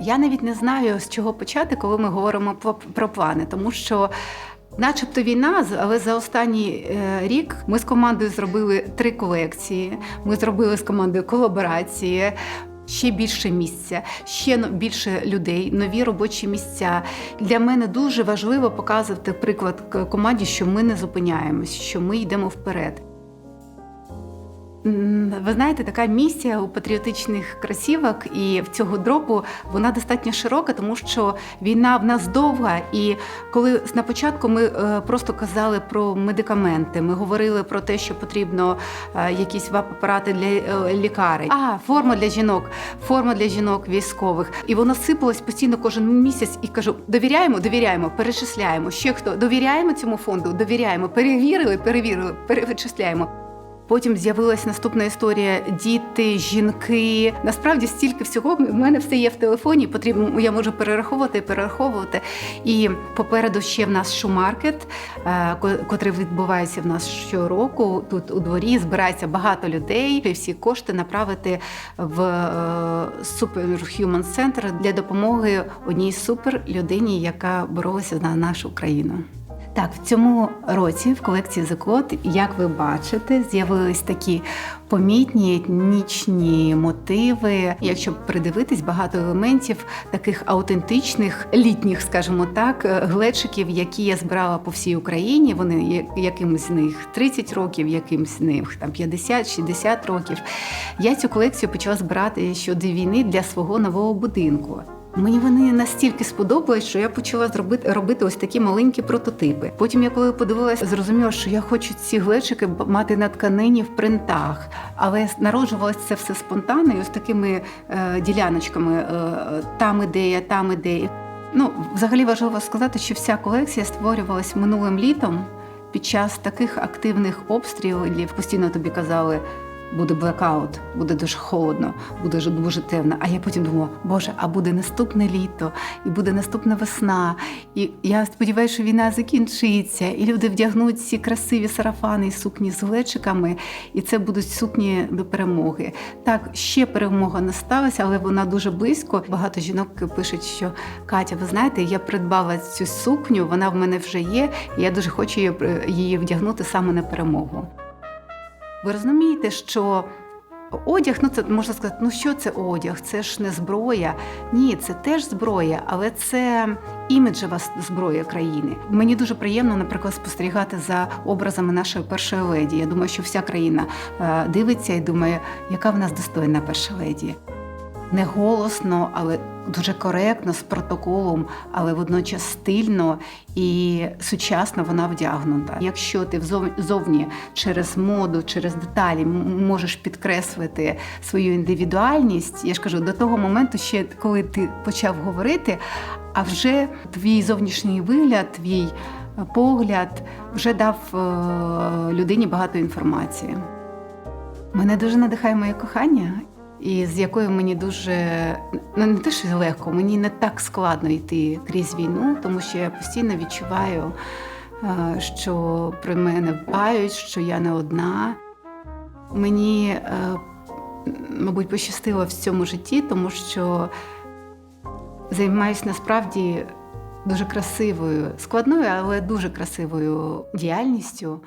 Я навіть не знаю, з чого почати, коли ми говоримо про, плани, тому що. Начебто війна, але за останній е, рік ми з командою зробили три колекції. Ми зробили з командою колаборації, ще більше місця, ще більше людей, нові робочі місця. Для мене дуже важливо показувати приклад команді, що ми не зупиняємось, що ми йдемо вперед. Ви знаєте, така місія у патріотичних кросівок і в цього дропу вона достатньо широка, тому що війна в нас довга. І коли на початку ми е, просто казали про медикаменти, ми говорили про те, що потрібно е, якісь ВАП-апарати для е, лікарень. А форма для жінок, форма для жінок військових. І воно сипалось постійно кожен місяць. І кажу: довіряємо, довіряємо, перечисляємо. Ще хто довіряємо цьому фонду, довіряємо, перевірили, перевірили, перечисляємо. Потім з'явилася наступна історія: діти, жінки. Насправді стільки всього в мене все є в телефоні. Потрібно я можу перераховувати, перераховувати. І попереду ще в нас шумаркет, е, котрий відбувається в нас щороку. Тут у дворі збирається багато людей. І всі кошти направити в е, Superhuman Center для допомоги одній супер людині, яка боролася за нашу країну. Так, в цьому році в колекції The Code, як ви бачите, з'явились такі помітні етнічні мотиви. Якщо придивитись, багато елементів таких аутентичних, літніх, скажімо так, е, глечиків, які я збирала по всій Україні. Вони якимось з них 30 років, якимсь з них там 50-60 років. Я цю колекцію почала збирати ще до війни для свого нового будинку. Мені вони настільки сподобались, що я почала зробити робити ось такі маленькі прототипи. Потім я коли подивилася, зрозуміла, що я хочу ці глечики мати на тканині в принтах. Але народжувалося це все спонтанно, і ось такими е, діляночками: е, там ідея, там ідея. Ну, взагалі важливо сказати, що вся колекція створювалась минулим літом під час таких активних обстрілів. Постійно тобі казали. Буде блекаут, буде дуже холодно, буде дуже, темно. А я потім думала, Боже, а буде наступне літо, і буде наступна весна. І я сподіваюся, що війна закінчиться, і люди вдягнуть ці красиві сарафани і сукні з глечиками, і це будуть сукні до перемоги. Так, ще перемога не сталася, але вона дуже близько. Багато жінок пишуть, що Катя, ви знаєте, я придбала цю сукню, вона в мене вже є, і я дуже хочу її, її вдягнути саме на перемогу. Ви розумієте, що одяг, ну це можна сказати, ну що це одяг? Це ж не зброя. Ні, це теж зброя, але це іміджева зброя країни. Мені дуже приємно, наприклад, спостерігати за образами нашої першої леді. Я думаю, що вся країна е, дивиться і думає, яка в нас достойна перша леді. Не голосно, але дуже коректно, з протоколом, але водночас стильно і сучасно вона вдягнута. Якщо ти зовні через моду, через деталі можеш підкреслити свою індивідуальність, я ж кажу, до того моменту, ще коли ти почав говорити, а вже твій зовнішній вигляд, твій е, погляд вже дав е, людині багато інформації. Мене дуже надихає моє кохання, і з якою мені дуже ну не те, що легко, мені не так складно йти крізь війну, тому що я постійно відчуваю, е, що про мене дбають, що я не одна. Мені, е, мабуть, пощастило в цьому житті, тому що займаюся насправді дуже красивою, складною, але дуже красивою діяльністю.